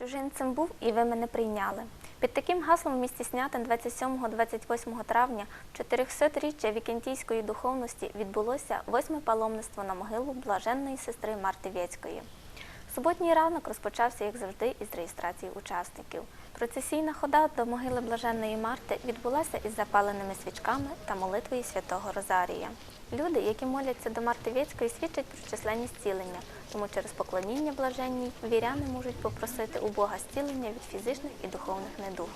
Чужинцем був і ви мене прийняли. Під таким гаслом в місті Снятин 27-28 травня 400-річчя вікентійської духовності відбулося восьме паломництво на могилу блаженної сестри Марти Вєцької. Суботній ранок розпочався, як завжди, із реєстрації учасників. Процесійна хода до могили блаженної Марти відбулася із запаленими свічками та молитвою святого Розарія. Люди, які моляться до Марти Вєцької, свідчать про численні зцілення, тому через поклоніння блаженній віряни можуть попросити у Бога зцілення від фізичних і духовних недуг.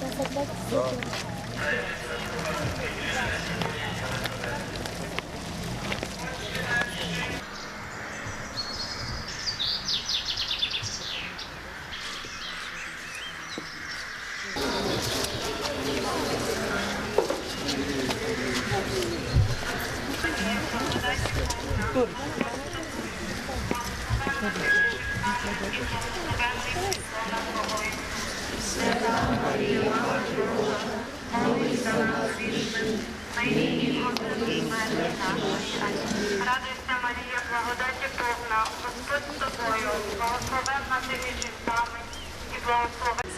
Şansaklar Радуйся, Марія, благодаті повна, Господь з тобою, благословенна ти між жінками і благословенна.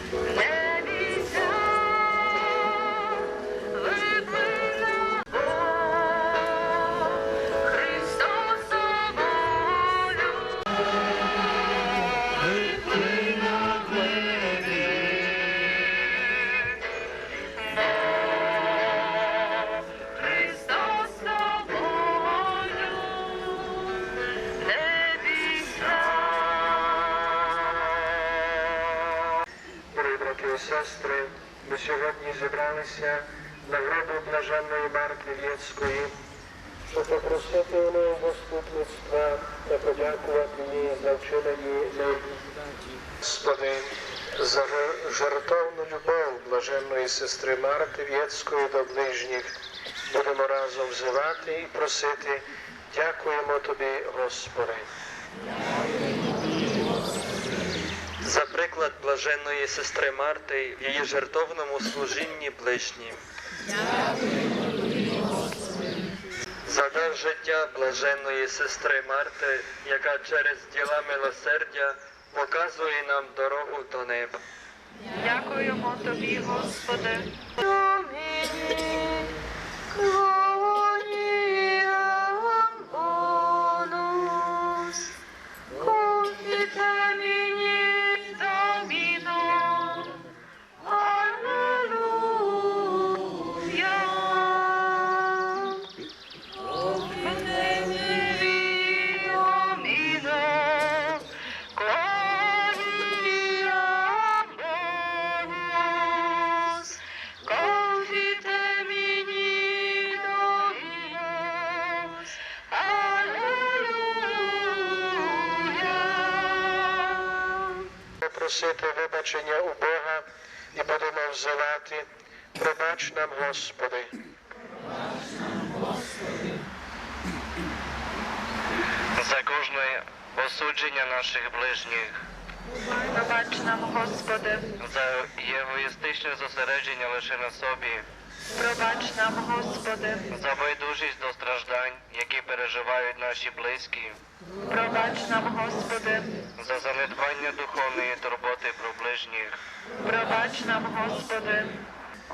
Ми сьогодні зібралися на гробу блаженної Марти Вєцької, щоб попросити у неї заступництва та подякувати їй за вчинені. Господи, за жер- жертовну любов блаженної сестри Марти Вєцької до ближніх будемо разом взивати і просити. Дякуємо Тобі, Господи. За приклад блаженної сестри Марти в її жертовному служінні ближнім. За дар життя блаженної сестри Марти, яка через діла милосердя показує нам дорогу до неба. Дякуємо тобі, Господи. Попросити вибачення у Бога і будемо взивати. Пробач нам, Господи. За кожне осудження наших ближніх, Пробач нам, Господи, за єгоїстичне зосередження лише на собі, пробач нам, Господи, за байдужість до страждань, які переживають наші близькі, пробач нам, Господи, за занедбання духовної турботи про ближніх, пробач нам, Господи,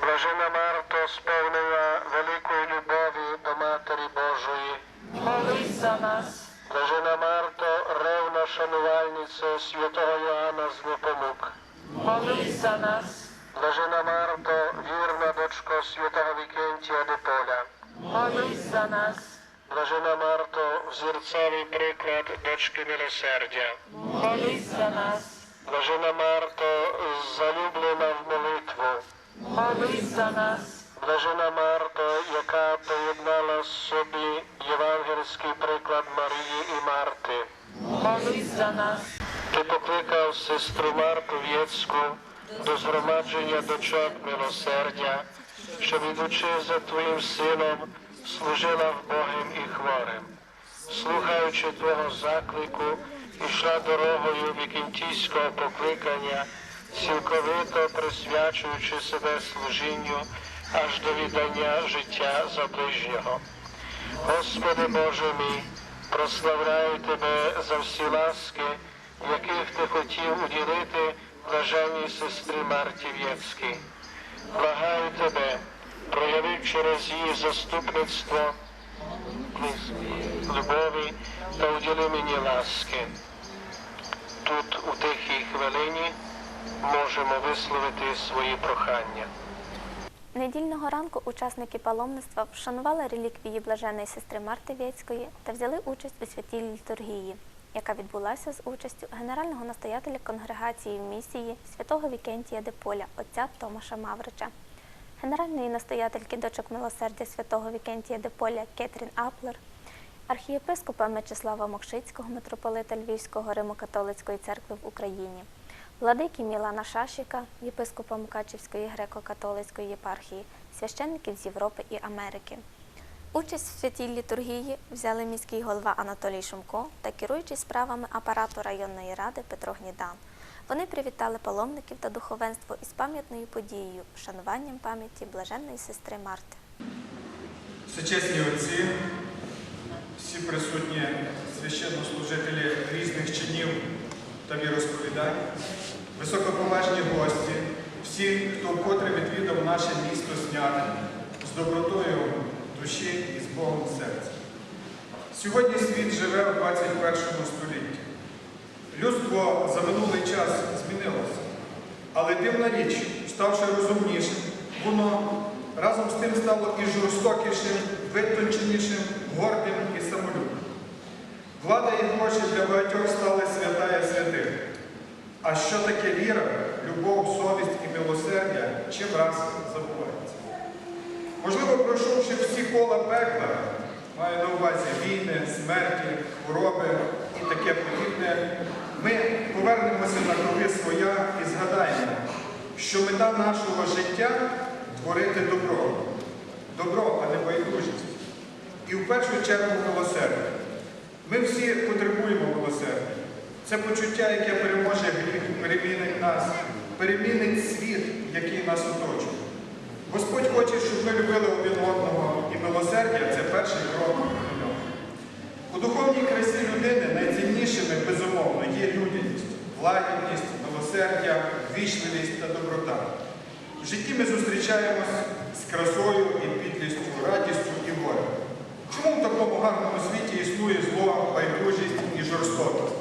Блажена Марто сповнила великої любові до Матері Божої. молись за нас, Блажена Марто, ревна шанувальниця святого Йоанна з Непомук. молись за нас, Блажена Марто, вірна дочко святого Вікентія де Поля. молись за нас, Блажена Марто, взірцевий приклад дочки милосердя. молись за нас, Блажена Марто, залюблена в молитву. молись за нас, Блажена Марто, яка поєднала в собі євангельський приклад Марії і Марти. молись за нас, Ти покликав сестру Марту В'єцьку до згромадження дочок милосердя, щоб ідучи за твоїм сином, служила вбогим і хворим. Слухаючи твого заклику, ішла дорогою вікінтійського покликання, цілковито присвячуючи себе служінню аж до віддання життя за ближнього. Господи Боже мій, прославляю Тебе за всі ласки, яких Ти хотів уділити блаженній сестрі Марті В'єцькій. Через її заступництво любові та уділи мені ласки. Тут, у тихій хвилині, можемо висловити свої прохання. Недільного ранку учасники паломництва вшанували реліквії блаженої сестри Марти Вєцької та взяли участь у святій літургії, яка відбулася з участю генерального настоятеля конгрегації в місії святого Вікентія де Поля, отця Томаша Маврича, генеральної настоятельки дочок милосердя святого Вікентія де Поля Кетрін Аплер, архієпископа Мечислава Мокшицького, митрополита Львівського Римо-католицької церкви в Україні, владики Мілана Шашіка, єпископа Мукачівської греко-католицької єпархії, священників з Європи і Америки. Участь в святій літургії взяли міський голова Анатолій Шумко та керуючий справами апарату районної ради Петро Гнідан. Вони привітали паломників та духовенство із пам'ятною подією, вшануванням пам'яті блаженної сестри Марти. Всечесні отці, всі присутні священнослужителі різних чинів та віросповідань, високоповажні гості, всі, хто вкотре відвідав наше місто Снятин з добротою душі і з Богом в серці. Сьогодні світ живе в 21 столітті. Людство за минулий час змінилося. Але дивна річ, ставши розумнішим, воно разом з тим стало і жорстокішим, витонченішим, гордим і самолюбним. Влада і гроші для багатьох стали святая святих. А що таке віра, любов, совість і милосердя, чим раз забувається. Можливо, пройшовши всі кола пекла, маю на увазі війни, смерті, хвороби і таке подібне, ми повернемося на круги своя і згадаємо, що мета нашого життя творити добро. Добро, а не байдужість. І в першу чергу милосердя. Ми всі потребуємо милосердя. Це почуття, яке переможе гріх, перемінить нас, перемінить світ, який нас оточує. Господь хоче, щоб ми любили один одного, і милосердя це перший крок до нього. У духовній красі людини найціннішими, безумовно, є людяність, лагідність, милосердя. вічливість та доброта. В житті ми зустрічаємось з красою і підлістю, радістю і горем. Чому в такому гарному світі існує зло, байдужість і жорстокість?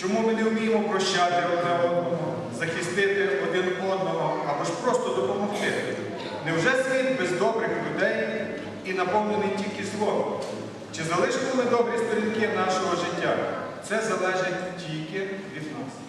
Чому ми не вміємо прощати одне одного, захистити один одного або ж просто допомогти? Невже світ без добрих людей і наповнений тільки злом? Чи залишимо ми добрі сторінки нашого життя? Це залежить тільки від нас.